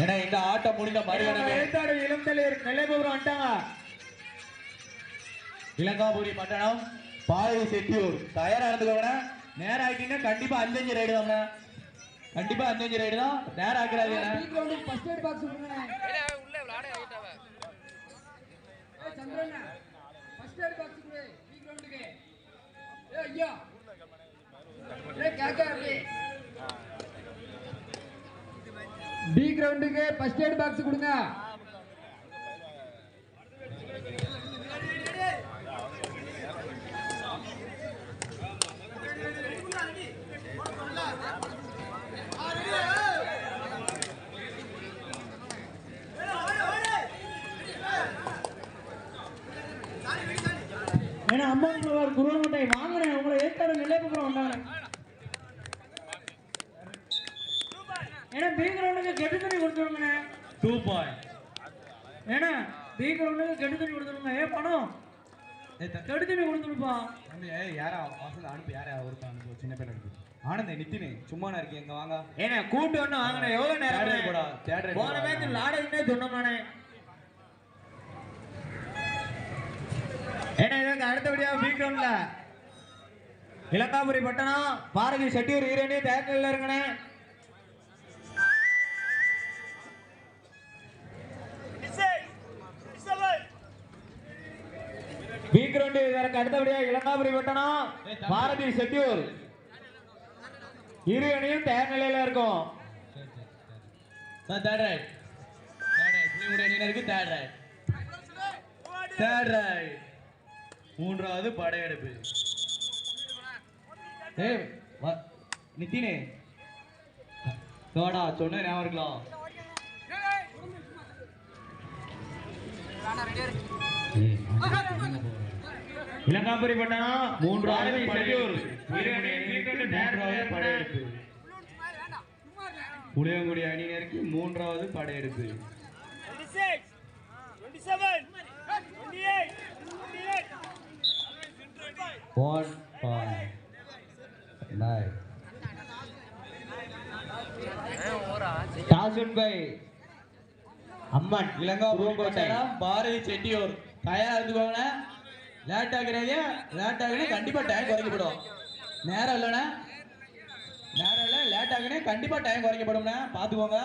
ஏன்னா இந்த ஆட்டம் முடிந்த மறுகணமே எழுத்தாடு இளம் தலைவர் நெல்லைபுரம் வந்துட்டாங்க. இலங்காபுரி பட்டணம் பாரதி செட்டியூர். தயாரா இருந்துக்கோங்க நேரம் ஆயிட்டீங்கன்னா கண்டிப்பா அஞ்சஞ்சு ரைடு தாங்க கண்டிப்பா அஞ்சஞ்சு ரைடு தான். நேரம் கிரவுண்டுக்கு ஏ ஐயா. ஏ கேக்கா டி கிரவுண்டுக்கு ஃபர்ஸ்ட் எய்ட் பாக்ஸ் கொடுங்க. ஏன்னா அம்மா புலவர் குருவமுட்டை வாங்கினேன் உங்களை ஏற்காடு நிலைப்புறம் வந்தாங்க ஏன்னா பி கிரவுண்டுக்கு கெட்டு தண்ணி கொடுத்துருங்கண்ணே டூ பாயிண்ட் ஏன்னா பி கிரவுண்டுக்கு கெட்டு தண்ணி கொடுத்துருங்க ஏ பணம் கெட்டு தண்ணி கொடுத்துருப்பா யாரா? வாசல் அனுப்பு. யாரா? ஒருத்தன் அனுப்பு. சின்ன பேர் அனுப்பு. ஆனந்த் நித்தினு சும்மா இருக்கீங்க எங்க வாங்க. ஏன்னா கூட்டு ஒன்று வாங்கினேன் எவ்வளோ Third ride நேரம் போடா, ride போன. மேட்ச் லாடைன்னே சொன்னோம்னானே ஏன்னா இதுக்கு அடுத்தபடியா பி கிரவுண்ட்ல இலங்காபுரி பட்டணம் பாரதி செட்டியூர் ஈரணி தேக்கல்ல இருக்கணே பி கிரவுண்ட் இதற்கு அடுத்தபடியா இலங்காபுரி பட்டணம் பாரதி செட்டியூர். இரு அணியும் தயார் நிலையில இருக்கும். Third right. புலிமுடி அணியினர் இருக்கு தேர்ட் ரைட். Third right. மூன்றாவது படையெடுப்பு. ஏய் நித்தினே. தோடா சொன்ன ஞாபகம் இருக்கலாம் இலங்காபுரி பட்டணம் அணியினருக்கு தயார் மூன்றாவது நிலையில படையெடுப்பு. புளியங்குடி அணியினருக்கு மூன்றாவது படையெடுப்பு. நைன் ஓரா டாசுன் பை அம்மன் இலங்கா குருவங்கோட்டை பாரதி செட்டியூர். தயாரா இருந்துக்கோங்க லேட் ஆகுறீங்க லேட் ஆகுனா கண்டிப்பா டைம் குறைக்கப்படும். நேரம் இல்லைண்ணே. நேரம் இல்லை லேட் ஆகுனே கண்டிப்பா டைம் குறைக்கப்படும்ண்ணே. பார்த்துக்கோங்க.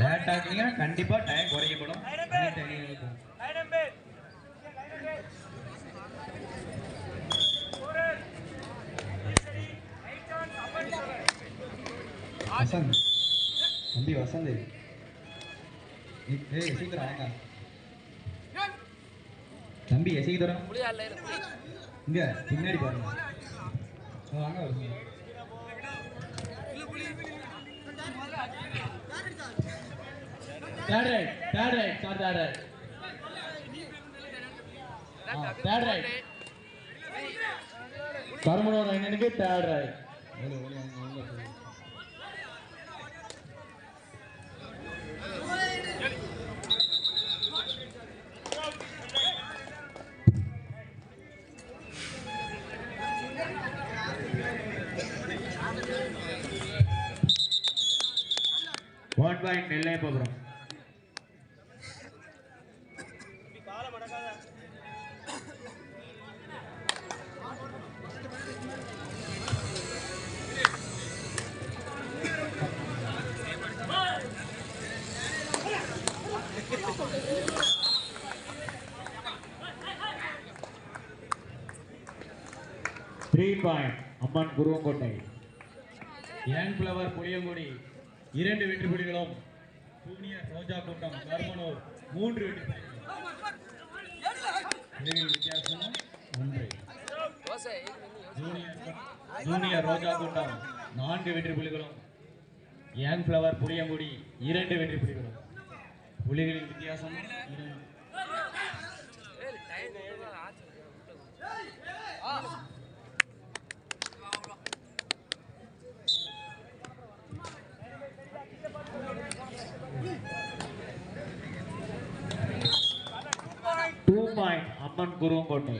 லேட் ஆகுனீங்கன்னா கண்டிப்பா டைம் குறைக்கப்படும். வசந்த் தம்பி வசந்த் ஏய், சீக்கிரம் வாங்க தம்பி சீக்கிரம் இங்க பின்னாடி பாருங்க வாங்க third right third right sir third right third right கருமனோட அண்ணனுக்கு third right one point Nellaiappapuram three point Amman Kuruvangottai young flower Puliyangudi இரண்டு வெற்றி புலிகளும் ஜூனியர் ரோஜா கூட்டம் கர்மனூர் மூன்று வெற்றி வித்தியாசம் ஒன்று. ஜூனியர் ஜூனியர் ரோஜா கூட்டம் நான்கு வெற்றி புலிகளும் யங் ஃப்ளவர் புளியங்குடி இரண்டு வெற்றி புலிகளும் புலிகளின் வித்தியாசம் இரண்டு. பாயிண்ட். அம்மன் குருவங்கோட்டை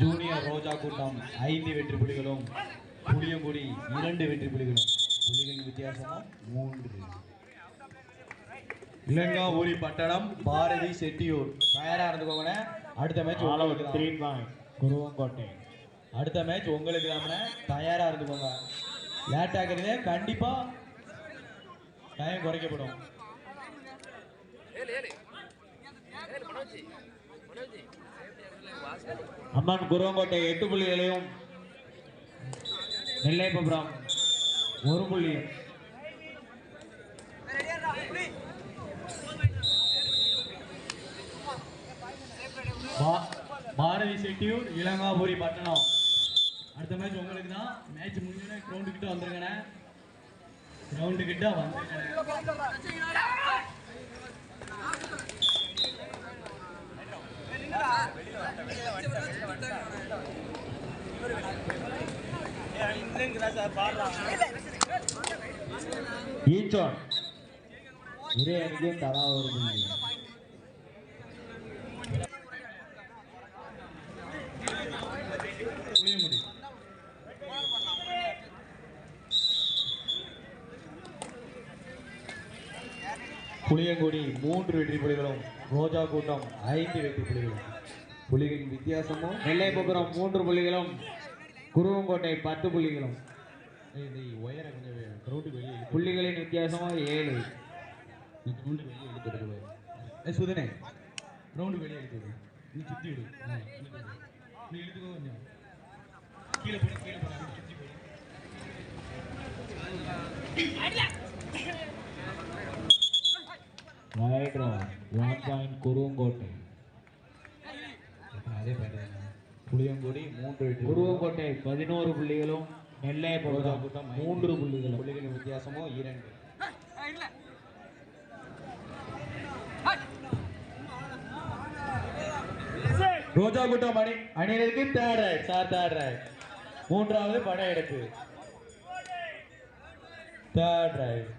ஜூனியர் ரோஜா கூட்டம் ஐந்து வெற்றி புலிகளும் புளியங்குடி இரண்டு வெற்றி புலிகளும். புலிகளின் வித்தியாசமும் மூன்று. இளங்காவூரி பட்டணம் பாரதி செட்டியூர். தயாரா இருந்துக்கோங்க அடுத்த மேட்ச் உங்களுக்கு த்ரீ தான். பாயிண்ட் குருவங்கோட்டை. அடுத்த மேட்ச் உங்களுக்கு தாமனே தயாரா இருந்துக்கோங்க. லேட் ஆகுறதே கண்டிப்பா டைம் குறைக்கப்படும். அம்மன் குருவங்கோட்டை எட்டு புள்ளிகளையும் நெல்லைப்புறம் ஒரு புள்ளியும் பாரதி செட்டியூர் இளங்காபுரி பட்டணம். அடுத்த மேட்ச் உங்களுக்கு தான் மேட்ச் முடிஞ்சோடனே கிரவுண்டு கிட்ட வந்துருங்கண்ணே கிரவுண்டு கிட்ட வந்துருங்கண்ணே ஈச்சோன். ஒன் இரு அணிக்கும் தலா ஒரு புளியங்குடி மூன்று வெற்றி புலிகளும் ரோஜா கூட்டம் ஐந்து வெற்றி புலிகளும். புலிகளின் வித்தியாசமும் நெல்லைப்புறம் மூன்று புலிகளும் குருவங்கோட்டை பத்து புலிகளும். ஒயரை கொஞ்சம் கிரவுண்டு வெளியே புள்ளிகளின் வித்தியாசமும் ஏழு. நீ வெளியே இழுத்து சுதனே கிரவுண்டு வெளியே இழுத்து நீ சுத்தி விடு நீ இழுத்துக்கோ கொஞ்சம். கீழே போய் கீழே போய் அப்படி போய் போடு ரைட் ஒன் பாயிண்ட் குருவங்கோட்டை அதே பேட்டர் குருவங்கோட்டை பதினோரு புள்ளிகளும் கூட்டம் மூன்று புள்ளிகளும். புள்ளிகளின் வித்தியாசமோ இரண்டு. ரோஜா கூட்டம் அணி அணியினருக்கு third right sir third right மூன்றாவது பட எடுப்பு. Third right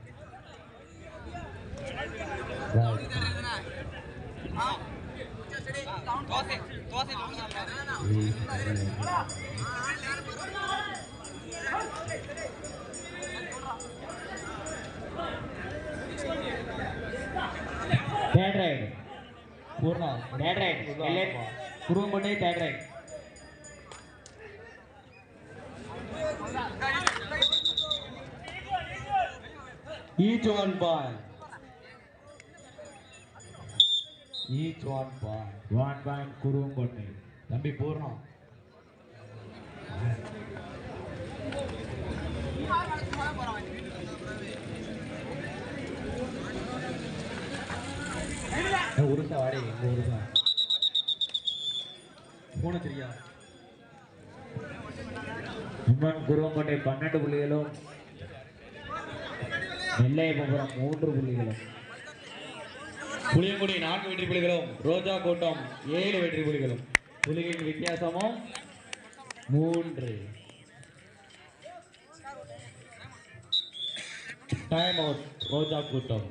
third right Poorna third right Nellai Kuruvangottai third right Each one point. Each one point. One point Kuruvangottai தம்பி பூர்ணம். உருசா வாடி எங்க உருசா போன தெரியா? அம்மன் குருவம்பட்டை பன்னெண்டு புள்ளிகளும் நெல்லையப்புறம் மூன்று புள்ளிகளும். புளியங்குடி நான்கு வெற்றி புலிகளும் ரோஜா கோட்டம் ஏழு வெற்றி புலிகளும் புலிகளின் வித்தியாசமும் மூன்று டைம் அவுட் ரோஜா கூட்டம்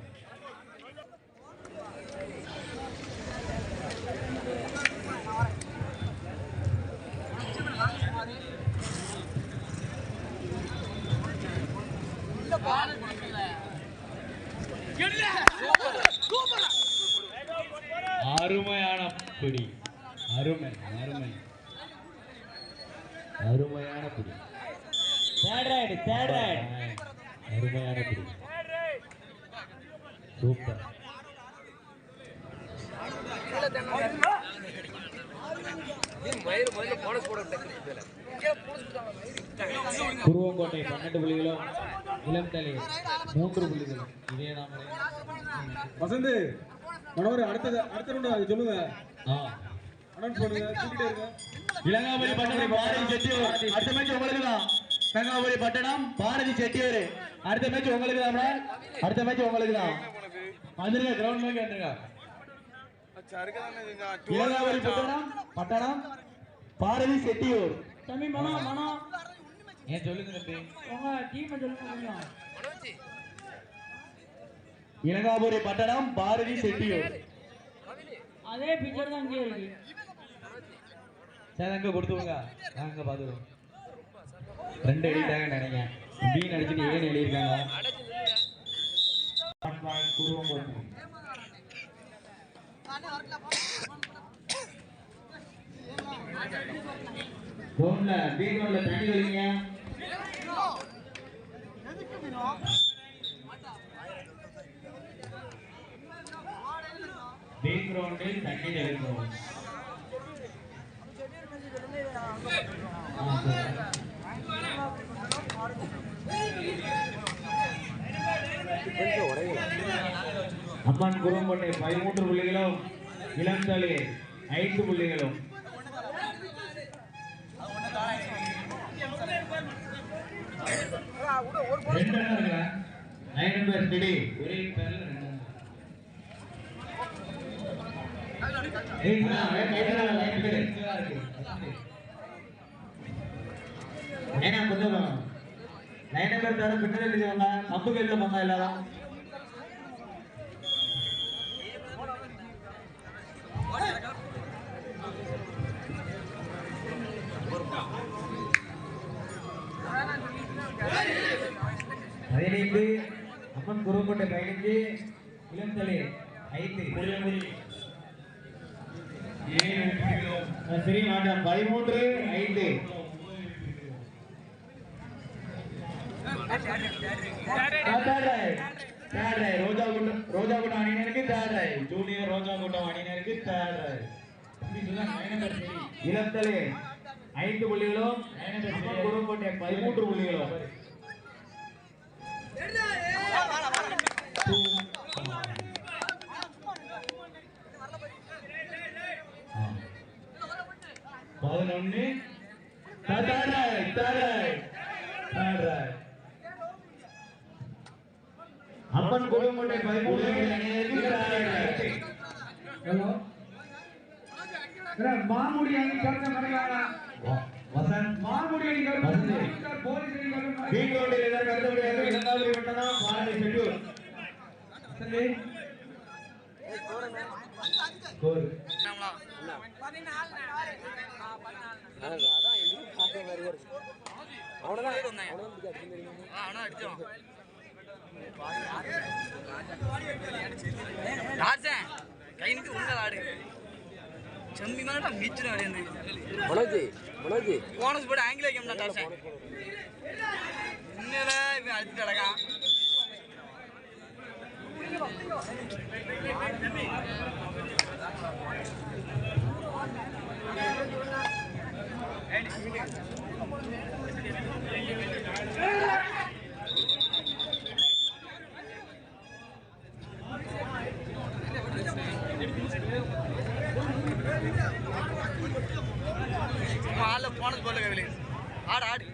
அருமையான பிடி அருமை அருமை அருமையான பிடி தேர்ட் ரைட் தேர்ட் ரைட் அருமையான பிடி சூப்பர் கீழே தானே மயிறு முதல்ல போனஸ் போட டக்குனு இதுல கீழே போனஸ் குருவங்கோட்டை பன்னெண்டு புள்ளிகளும் இளம் தலை மூன்று புள்ளிகளும் இதே தான் வசந்த் மனோகர் அடுத்தது அடுத்த ரவுண்டு அது சொல்லுங்க. ஆ. அனௌன்ஸ் பண்ணுங்க கூட்டிட்டே இருங்க. இளங்காபுரி பட்டணம் பாரதி செட்டியூர். அடுத்த மேட்ச் உங்களுக்கு தான் இளங்காபுரி பட்டணம் பாரதி செட்டியூர். அடுத்த மேட்ச் உங்களுக்கு தான் அடுத்த மேட்ச் உங்களுக்கு தான் வந்துருங்க கிரவுண்ட் மேட்ச் வந்துருங்க இளங்காபுரி பட்டணம் பட்டணம் பாரதி செட்டியூர். தம்பி மனோ மனோ. ஏன் சொல்லுங்க தம்பி. உங்க டீமை சொல்லுங்க கொஞ்சம் மனோஜி. இளங்காபுரி பட்டணம் பாரதி செட்டியூர். அதே பிக்சர் தான் இங்கே இருக்கு. சரி அங்க கொடுத்துருங்க. நாங்க பாத்துக்கிறோம் ரெண்டு எழுதிட்டாங்க நினைக்கிறேன் பி நடிச்சுட்டு ஏன்னு எழுதியிருக்காங்க. ரோட்ல பி ரோட்ல தண்ணி வருவீங்க பி கிரவுண்டில் தண்ணி இருக்கும் அம்மன் குரும்பட்டை பதிமூன்று புள்ளிகளும் இளம் ஐந்து புள்ளிகளும். ரெண்டு எண்ணம் இருக்குல்ல? நைன் பேர் ஸ்டடி ஒரே பேர்ல ரெண்டு. ஏன்னா கொஞ்சம் பேர் பின்னாடி கையில் போங்க எல்லாரும் பதினைந்து அம்மன் குருக்கோட்டை பதினைஞ்சு இளந்தலை ஐந்து. சரி மாட்டம் பதிமூன்று ஐந்து. ரோஜா கூட்டம் ரோஜா கூட்டம் அணியினருக்கு தேர்ட் ராய் ஜூனியர் ரோஜா கூட்டம் அணியினருக்கு தேர்ட் ராய் இளந்தலை ஐந்து புள்ளிகளும் பதிமூன்று புள்ளிகளும். பதினொன்னு அம்மன் குடும்பத்தை பதிமூணு ஹலோ மாமுடி அணி கருத்த வசந்த் மாமுடி அணி. கருத்த போலீஸ் அணி கருத்த வட்டனம் பாரதி செட்டூர் ஸ்கோர் அதான் எங்களுக்கு பார்க்க வேற இருக்கு அவனதான் அவனதான் அடிச்சிருவான் மனோஜ் மனோஜ். போனஸ் போட்டு ஆங்கில வைக்க ஆளு போனது போல ஆடு ஆடு.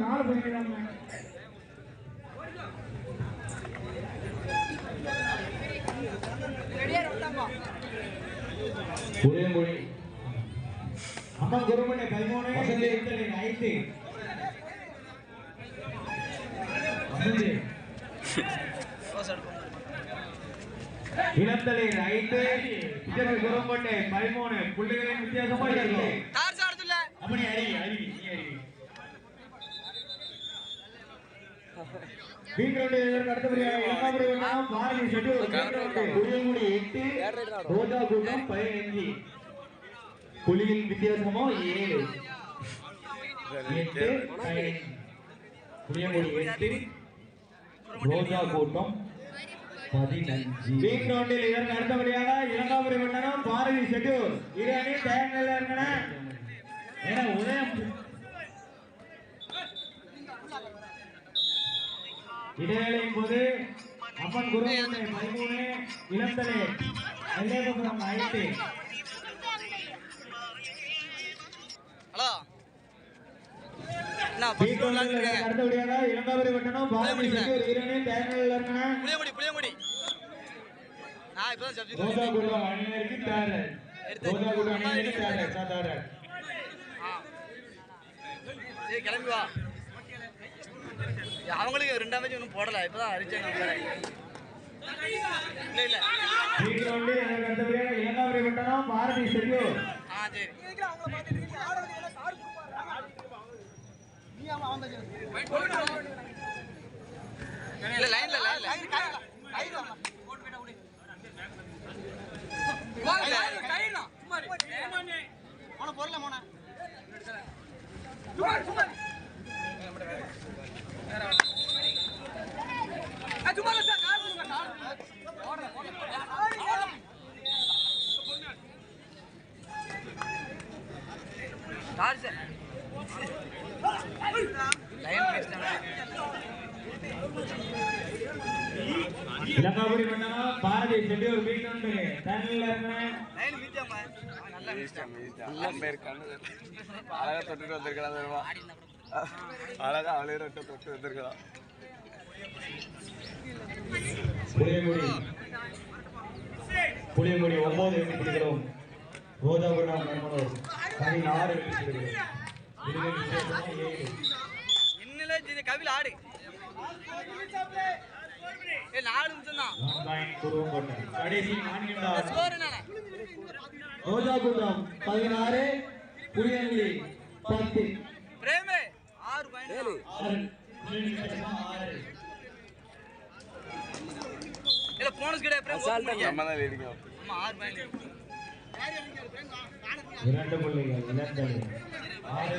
நாலு பண்ணிக்கிறாங்க புளியங்குடி அம்மன் குருமனை பதிமூணு வசந்தி. ஐந்து வசந்தி. இளந்தலை ஐந்து இதற்கு குருமட்டை பதிமூணு. புள்ளிகளின் வித்தியாசமாக ஆடுதுல்ல அப்படி அறிவி அறிவி புலியின் வித்தியாசமோ? ஏழு. எட்டு. புளியங்குடி எட்டு. ரோஜா கூட்டம் பதினஞ்சு. இதற்கு அடுத்தபடியாக இரண்டாவது வட்டனம் பாரதி ஷெட்யூல். இரு அணி தயார் நிலையில் இருக்கன ஏன்னா உதயம் இடைவேளையின் போது அம்மன் குருமனை பதிமூணு இளந்தலை ஐந்து. ஹலோ. விளாண்டுருக்காங்க அடுத்தபடியாக இரண்டாவது வட்டனம் பாரதி ஷெட்யூல். இரு அணி தயார் நிலையில் புளியமுடி புளியமுடி நான் இப்பதான் சப்ஜெக்ட் ரோஜா குடும்பம் அணியினருக்கு தேர்ட் ரோஜா குடும்பம் அணியினருக்கு தேர்ட் சாதாரண ஆ சரி கிளம்பி வா. அவங்களுக்கு ரெண்டாம் மேட்ச் ஒன்றும் போடல இப்பதான் அடிச்சாங்க இல்ல இல்ல பாரதி செல்லூர். ஆ சரி. இல்ல லைன்ல லைன்ல லைன் பேசிட்டாங்க இளங்காபுரி வட்டணம் பாரதி செல்லூர் பி கிரவுண்ட் தண்ணில இருந்தேன் லைன் மீட்டாம நல்லா மீட்டாங்க அழகா தொட்டுட்டு வந்திருக்கலாம் தெரியுமா? அழகா அவளே ரெட்ட தொட்டு வந்திருக்கலாம். புளியங்குடி. புளியங்குடி ஒன்பது புலிகளும் புலிகள் விசேஷமா ஏழு. இன்னிலே இது கவில ஆடு. ஏ நாலு நிமிஷம் தான் கடைசி நான்கு ரோஜாபுரம் பதினாறு புளியங்குடி பத்து. பிரேமே ஆறு ஆறு. இல்ல போனஸ் கிடையாது பிரேம் நம்ம தான் லீடிங்க ஆமா ஆறு பாயிண்ட் இரண்டு புள்ளிகள் இழந்தது ஆறு.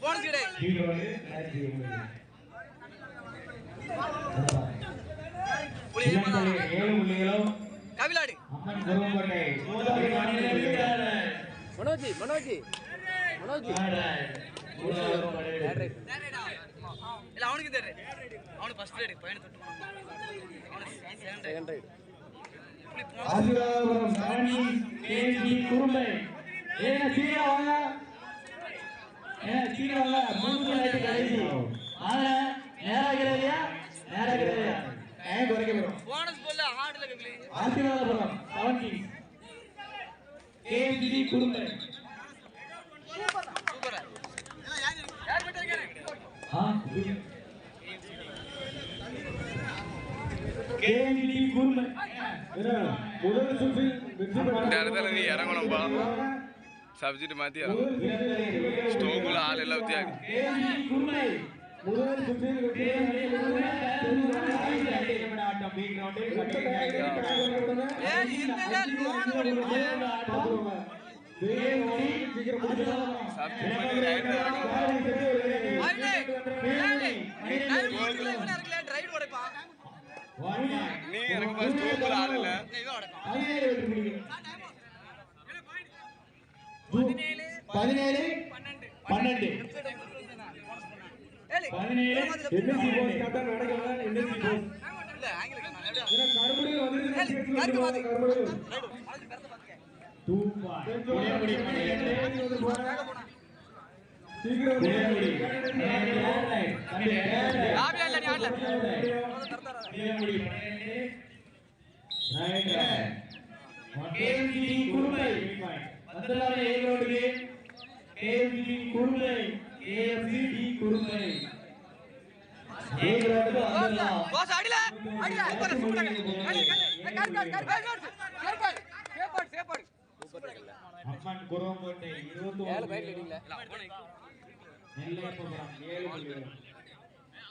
போனஸ் கிடையாது. ஏழு புள்ளிகளும் கவிலாடு குருவங்கோட்டை மனோஜி. மனோஜி. மனோஜி இல்ல அவனுக்கு தெரியும் அவனுக்கு ஃபர்ஸ்ட் ரைடு பையனை தொட்டு அவனுக்கு செகண்ட் ரைடு புலி போனஸ் ஆசீர்வாதபுரம் சரணி கேஜி குருமை ஏன சீரா வாங்க ஏன சீரா வாங்க மூணு லைட் கடைசி. ஆனா நேராகிறதையா நேராகிறதையா டைம் குறைக்க போறோம் போனஸ் போல ஆடுல கேக்குறீங்க ஆசீர்வாத போறோம் கவிலே ஆசீர்வாதபுரம் செவன்டி சூப்பர் சூப்பர் எல்லாம் யார் விட்டாங்க ஆ கேஜி குருமை முதல் சுற்றில் வெற்றி இந்த இடத்துல நீ இறங்கணும் பா சப்ஜெக்ட் மாத்தி இறங்கணும் ஸ்டோக்குள்ள ஆள் எல்லாம் ஊத்தியாங்க நீ இறங்கும்பா ஸ்டோக்குள்ள ஆள் இல்ல பதினேழு பன்னெண்டு பதினேழு என்எஸ்சி போஸ் கேப்டன் நடக்கல என்எஸ்சி போஸ். கரும்புடியில் வந்து ஏய் கருக்கு பாத்து கரும்புடி ரைட் பாத்துக்க டூ பாஸ் அடில அடில super super car car car car சேப்பாடு சேப்பாடு சேப்பாடு அம்மன்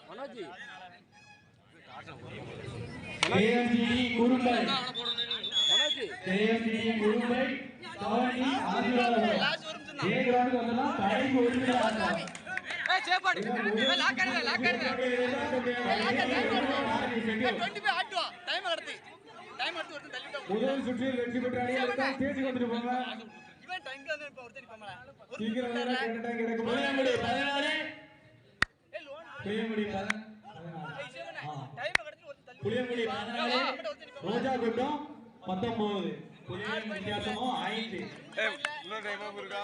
மனோஜி. மனோஜி. தவணி ஆசீர்வாதம் ஆடுங்க ஏய் லாக் ஆடு டைம் 25 ஆட்டுவா டைம் கடத்தி டைம் எடுத்து. ஒருத்தன் தள்ளி விட்டா முதல் சுற்றில் வெற்றி இவன் டைம் இப்ப ஒருத்தன் சீக்கிரம் பதினாறு. புளியங்குடி புளியங்குடி பதினாறு. ரோஜா குண்டம் பத்தொன்பது புளியங்குடி வித்தியாசமோ ஐந்து. இன்னொரு டைமா இருக்கா